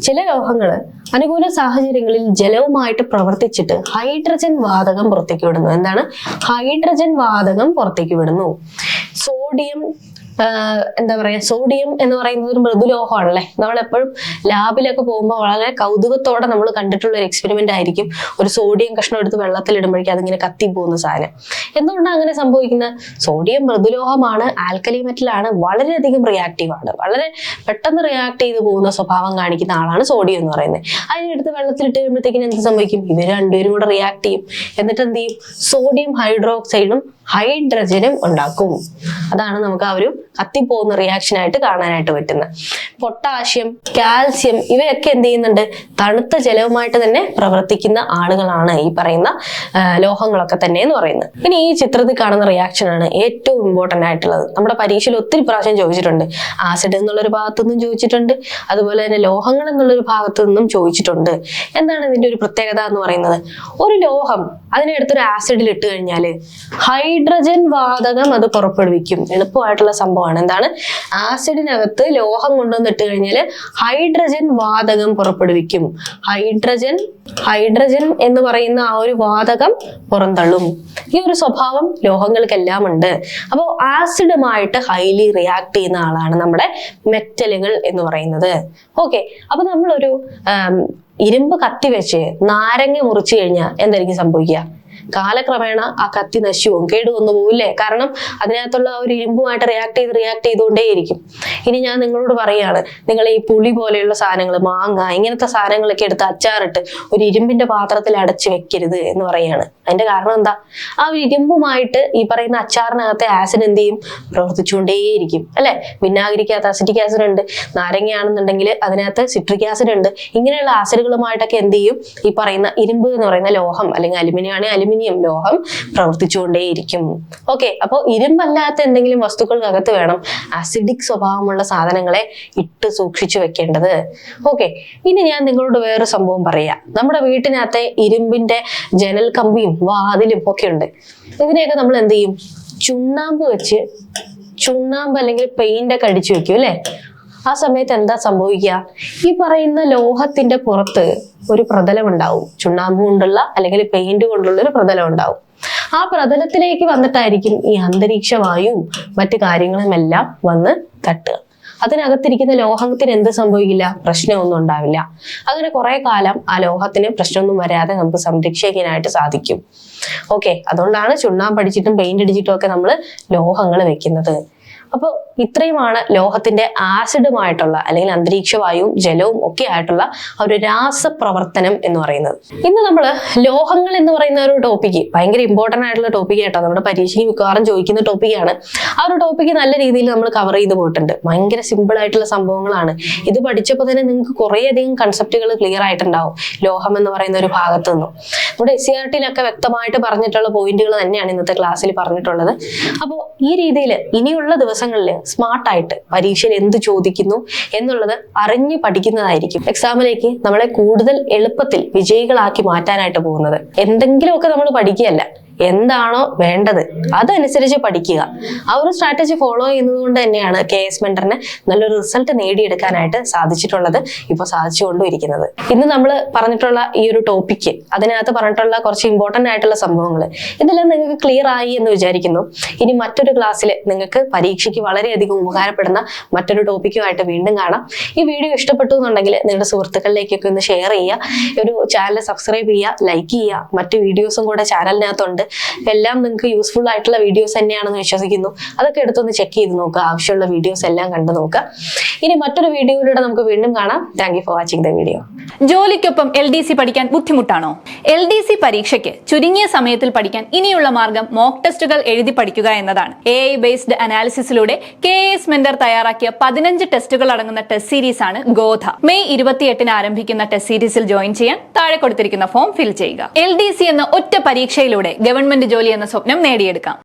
ചില ലോഹങ്ങൾ അനുകൂല സാഹചര്യങ്ങളിൽ ജലവുമായിട്ട് പ്രവർത്തിച്ചിട്ട് ഹൈഡ്രജൻ വാതകം പുറത്തേക്ക് വിടുന്നു. എന്താണ്? ഹൈഡ്രജൻ വാതകം പുറത്തേക്ക് വിടുന്നു. സോഡിയം എന്താ പറയാ സോഡിയം എന്ന് പറയുന്നത് ഒരു മൃദുലോഹമാണല്ലേ? നമ്മൾ എപ്പോഴും ലാബിലൊക്കെ പോകുമ്പോൾ വളരെ കൗതുകത്തോടെ നമ്മൾ കണ്ടിട്ടുള്ള ഒരു എക്സ്പെരിമെന്റ് ആയിരിക്കും ഒരു സോഡിയം കഷ്ണം എടുത്ത് വെള്ളത്തിൽ ഇടുമ്പോഴേക്കും അതിങ്ങനെ കത്തി പോകുന്ന സാധനം. എന്തുകൊണ്ടാണ് അങ്ങനെ സംഭവിക്കുന്നത് സോഡിയം മൃദുലോഹമാണ് ആൽക്കലി മെറ്റലാണ് വളരെയധികം റിയാക്റ്റീവ് ആണ്. വളരെ പെട്ടെന്ന് റിയാക്ട് ചെയ്ത് പോകുന്ന സ്വഭാവം കാണിക്കുന്ന ആളാണ് സോഡിയം എന്ന് പറയുന്നത്. അതിനെടുത്ത് വെള്ളത്തിലിട്ട് കഴിയുമ്പോഴത്തേക്കിന് എന്ത് സംഭവിക്കും? ഇവർ രണ്ടുപേരും കൂടെ റിയാക്ട് ചെയ്യും. എന്നിട്ട് എന്ത് ചെയ്യും? സോഡിയം ഹൈഡ്രോക്സൈഡും ഹൈഡ്രജനും ഉണ്ടാക്കും. അതാണ് നമുക്ക് ആ ഒരു കത്തിപ്പോകുന്ന റിയാക്ഷൻ ആയിട്ട് കാണാനായിട്ട് പറ്റുന്നത്. പൊട്ടാഷ്യം കാൽസ്യം ഇവയൊക്കെ എന്ത് ചെയ്യുന്നുണ്ട്? തണുത്ത ജലവുമായിട്ട് തന്നെ പ്രവർത്തിക്കുന്ന ആളുകളാണ് ഈ പറയുന്ന ലോഹങ്ങളൊക്കെ തന്നെ എന്ന് പറയുന്നത്. ഇനി ഈ ചിത്രത്തിൽ കാണുന്ന റിയാക്ഷൻ ആണ് ഏറ്റവും ഇമ്പോർട്ടന്റ് ആയിട്ടുള്ളത്. നമ്മുടെ പരീക്ഷയിൽ ഒത്തിരി പ്രാവശ്യം ചോദിച്ചിട്ടുണ്ട്. ആസിഡ് എന്നുള്ളൊരു ഭാഗത്തു നിന്നും ചോദിച്ചിട്ടുണ്ട്. അതുപോലെ തന്നെ ലോഹങ്ങൾ എന്നുള്ളൊരു ഭാഗത്തു നിന്നും ചോദിച്ചിട്ടുണ്ട്. എന്താണ് ഇതിന്റെ ഒരു പ്രത്യേകത എന്ന് പറയുന്നത്? ഒരു ലോഹം അതിനെടുത്തൊരു ആസിഡിൽ ഇട്ട് കഴിഞ്ഞാൽ ഹൈഡ്രജൻ വാതകം അത് പുറപ്പെടുവിക്കും. എളുപ്പമായിട്ടുള്ള സംഭവമാണ്. എന്താണ്? ആസിഡിനകത്ത് ലോഹം കൊണ്ടുവന്നിട്ട് കഴിഞ്ഞാൽ ഹൈഡ്രജൻ വാതകം പുറപ്പെടുവിക്കും. ഹൈഡ്രജൻ ഹൈഡ്രജൻ എന്ന് പറയുന്ന ആ ഒരു വാതകം പുറന്തള്ളും. ഈ ഒരു സ്വഭാവം ലോഹങ്ങൾക്കെല്ലാം ഉണ്ട് അപ്പോൾ ആസിഡുമായിട്ട് ഹൈലി റിയാക്ട് ചെയ്യുന്ന ആളാണ് നമ്മുടെ മെറ്റലുകൾ എന്ന് പറയുന്നത്. ഓക്കെ. അപ്പൊ നമ്മളൊരു ഇരുമ്പ് കത്തി വെച്ച് നാരങ്ങ മുറിച്ചു കഴിഞ്ഞാൽ എന്തായിരിക്കും സംഭവിക്കുക? കാലക്രമേണ ആ കത്തി പോകും കേടുവന്നു പോകില്ലേ കാരണം അതിനകത്തുള്ള ഒരു ഇരുമ്പുമായിട്ട് റിയാക്ട് ചെയ്ത് റിയാക്ട് ചെയ്തുകൊണ്ടേയിരിക്കും. ഇനി ഞാൻ നിങ്ങളോട് പറയുകയാണ് നിങ്ങൾ ഈ പുളി പോലെയുള്ള സാധനങ്ങൾ മാങ്ങ ഇങ്ങനത്തെ സാധനങ്ങളൊക്കെ എടുത്ത് അച്ചാറിട്ട് ഒരു ഇരുമ്പിന്റെ പാത്രത്തിൽ അടച്ചു വെക്കരുത് എന്ന് പറയാണ്. അതിന്റെ കാരണം എന്താ? ആ ഒരു ഇരുമ്പുമായിട്ട് ഈ പറയുന്ന അച്ചാറിനകത്തെ ആസിഡ് എന്ത് ചെയ്യും? പ്രവർത്തിച്ചുകൊണ്ടേയിരിക്കും. അല്ലെ? വിനാഗിരിക്കകത്ത് അസിറ്റിക് ആസിഡ് ഉണ്ട്. നാരങ്ങയാണെന്നുണ്ടെങ്കിൽ അതിനകത്ത് സിട്രിക് ആസിഡ് ഉണ്ട്. ഇങ്ങനെയുള്ള ആസിഡുകളുമായിട്ടൊക്കെ എന്ത് ചെയ്യും? ഈ പറയുന്ന ഇരുമ്പ് എന്ന് പറയുന്ന ലോഹം അല്ലെങ്കിൽ അലുമിനിയം ആണെങ്കിൽ അലുമിനിയം ലോഹം പ്രവർത്തിച്ചുകൊണ്ടേയിരിക്കും. ഓക്കെ അപ്പോൾ ഇരുമ്പല്ലാത്ത എന്തെങ്കിലും വസ്തുക്കൾക്കകത്ത് വേണം അസിഡിക് സ്വഭാവമുള്ള സാധനങ്ങളെ ഇട്ട് സൂക്ഷിച്ചു വെക്കേണ്ടത്. ഓക്കെ ഇനി ഞാൻ നിങ്ങളോട് വേറൊരു സംഭവം പറയാം. നമ്മുടെ വീട്ടിനകത്തെ ഇരുമ്പിന്റെ ജനൽ കമ്പിയും വാതിലും ഒക്കെ ഉണ്ട്. ഇതിനെയൊക്കെ നമ്മൾ എന്ത് ചെയ്യും? ചുണ്ണാമ്പ് വെച്ച് ചുണ്ണാമ്പ് അല്ലെങ്കിൽ പെയിന്റ് ഒക്കെ അടിച്ചു വെക്കും അല്ലേ? ആ സമയത്ത് എന്താ സംഭവിക്കുക? ഈ പറയുന്ന ലോഹത്തിന്റെ പുറത്ത് ഒരു പ്രതലം ഉണ്ടാവും. ചുണ്ണാമ്പ് കൊണ്ടുള്ള അല്ലെങ്കിൽ പെയിന്റ് കൊണ്ടുള്ള ഒരു പ്രതലം ഉണ്ടാവും. ആ പ്രതലത്തിലേക്ക് വന്നിട്ടായിരിക്കും ഈ അന്തരീക്ഷ വായുവും മറ്റു കാര്യങ്ങളും എല്ലാം വന്ന് തട്ടുക. അതിനകത്തിരിക്കുന്ന ലോഹത്തിന് എന്ത് സംഭവിക്കില്ല? പ്രശ്നമൊന്നും ഉണ്ടാവില്ല. അങ്ങനെ കുറെ കാലം ആ ലോഹത്തിന് പ്രശ്നമൊന്നും വരാതെ നമുക്ക് സംരക്ഷിക്കാനായിട്ട് സാധിക്കും. ഓക്കെ അതുകൊണ്ടാണ് ചുണ്ണാമ്പ് അടിച്ചിട്ടും പെയിന്റ് അടിച്ചിട്ടും ഒക്കെ നമ്മൾ ലോഹങ്ങൾ വെക്കുന്നത്. അപ്പോൾ ഇത്രയുമാണ് ലോഹത്തിന്റെ ആസിഡുമായിട്ടുള്ള അല്ലെങ്കിൽ അന്തരീക്ഷ വായുവും ജലവും ഒക്കെ ആയിട്ടുള്ള ഒരു രാസപ്രവർത്തനം എന്ന് പറയുന്നത്. ഇന്ന് നമ്മൾ ലോഹങ്ങൾ എന്ന് പറയുന്ന ഒരു ടോപ്പിക്ക് ഭയങ്കര ഇമ്പോർട്ടന്റ് ആയിട്ടുള്ള ടോപ്പിക് കേട്ടോ നമ്മുടെ പരീക്ഷയ്ക്ക് മിക്കവാറും ചോദിക്കുന്ന ടോപ്പിക്കാണ് ആ ഒരു ടോപ്പിക്ക് നല്ല രീതിയിൽ നമ്മൾ കവർ ചെയ്ത് പോയിട്ടുണ്ട്. ഭയങ്കര സിമ്പിൾ ആയിട്ടുള്ള സംഭവങ്ങളാണ്. ഇത് പഠിച്ചപ്പോൾ തന്നെ നിങ്ങൾക്ക് കുറേയധികം കൺസെപ്റ്റുകൾ ക്ലിയർ ആയിട്ടുണ്ടാവും. ലോഹം എന്ന് പറയുന്ന ഒരു ഭാഗത്ത് നിന്നും. നമ്മുടെ എസ് സി ആർ ടിയിലൊക്കെ വ്യക്തമായിട്ട് പറഞ്ഞിട്ടുള്ള പോയിന്റുകൾ തന്നെയാണ് ഇന്നത്തെ ക്ലാസ്സിൽ പറഞ്ഞിട്ടുള്ളത്. അപ്പോൾ ഈ രീതിയിൽ ഇനിയുള്ള ദിവസങ്ങളിൽ സ്മാർട്ടായിട്ട് പരീക്ഷയിൽ എന്ത് ചോദിക്കുന്നു എന്നുള്ളത് അറിഞ്ഞു പഠിക്കുന്നതായിരിക്കും. എക്സാമിലേക്ക് നമ്മളെ കൂടുതൽ എളുപ്പത്തിൽ വിജയികളാക്കി മാറ്റാനായിട്ട് പോകുന്നത്. എന്തെങ്കിലുമൊക്കെ നമ്മൾ പഠിക്കുകയല്ല. എന്താണോ വേണ്ടത് അതനുസരിച്ച് പഠിക്കുക. ആ ഒരു സ്ട്രാറ്റജി ഫോളോ ചെയ്യുന്നത് കൊണ്ട് തന്നെയാണ് കെ എസ് മെന്ററിന് നല്ലൊരു റിസൾട്ട് നേടിയെടുക്കാനായിട്ട് സാധിച്ചിട്ടുള്ളത് ഇപ്പോൾ സാധിച്ചുകൊണ്ടും ഇരിക്കുന്നത് ഇന്ന് നമ്മൾ പറഞ്ഞിട്ടുള്ള ഈ ഒരു ടോപ്പിക്ക് അതിനകത്ത് പറഞ്ഞിട്ടുള്ള കുറച്ച് ഇമ്പോർട്ടന്റ് ആയിട്ടുള്ള സംഭവങ്ങൾ ഇതെല്ലാം നിങ്ങൾക്ക് ക്ലിയർ ആയി എന്ന് വിചാരിക്കുന്നു. ഇനി മറ്റൊരു ക്ലാസ്സിൽ നിങ്ങൾക്ക് പരീക്ഷയ്ക്ക് വളരെയധികം ഉപകാരപ്പെടുന്ന മറ്റൊരു ടോപ്പിക്കുമായിട്ട് വീണ്ടും കാണാം. ഈ വീഡിയോ ഇഷ്ടപ്പെട്ടു എന്നുണ്ടെങ്കിൽ നിങ്ങളുടെ സുഹൃത്തുക്കളിലേക്കൊക്കെ ഒന്ന് ഷെയർ ചെയ്യുക. ഒരു ചാനൽ സബ്സ്ക്രൈബ് ചെയ്യുക ലൈക്ക് ചെയ്യുക. മറ്റു വീഡിയോസും കൂടെ ചാനലിനകത്തുണ്ട് എല്ലാം നിങ്ങൾക്ക് യൂസ്ഫുൾ ആയിട്ടുള്ള വീഡിയോസ് തന്നെയാണെന്ന് വിശ്വസിക്കുന്നു. അതൊക്കെ എടുത്തൊന്ന് ചെക്ക് ചെയ്ത് നോക്കുക. ആവശ്യമുള്ള വീഡിയോസ് എല്ലാം കണ്ടു നോക്കുക. ഇനി മറ്റൊരു വീഡിയോയിലൂടെ നമുക്ക് വീണ്ടും കാണാം. Thank for watching the video ജോലിക്കൊപ്പം L D C പഠിക്കാൻ ബുദ്ധിമുട്ടാണോ? എൽ ഡി സി പരീക്ഷയ്ക്ക് ചുരുങ്ങിയ സമയത്തിൽ പഠിക്കാൻ ഇനിയുള്ള മാർഗം മോക്ക് ടെസ്റ്റുകൾ എഴുതി പഠിക്കുക എന്നതാണ്. എ ഐ ബേസ്ഡ് അനാലിസിസിലൂടെ കെ എസ് മെന്റർ തയ്യാറാക്കിയ പതിനഞ്ച് ടെസ്റ്റുകൾ അടങ്ങുന്ന ടെസ്റ്റ് സീരീസ് ആണ് ഗോധ. മെയ് ഇരുപത്തിയെട്ടിന് ആരംഭിക്കുന്ന ടെസ്റ്റ് സീരീസിൽ ജോയിൻ ചെയ്യാൻ താഴെ കൊടുത്തിരിക്കുന്ന ഫോം ഫിൽ ചെയ്യുക. എൽ ഡി സി എന്ന ഒറ്റ പരീക്ഷയിലൂടെ ഗവൺമെന്റ് ജോലി എന്ന സ്വപ്നം നേടിയെടുക്കാം.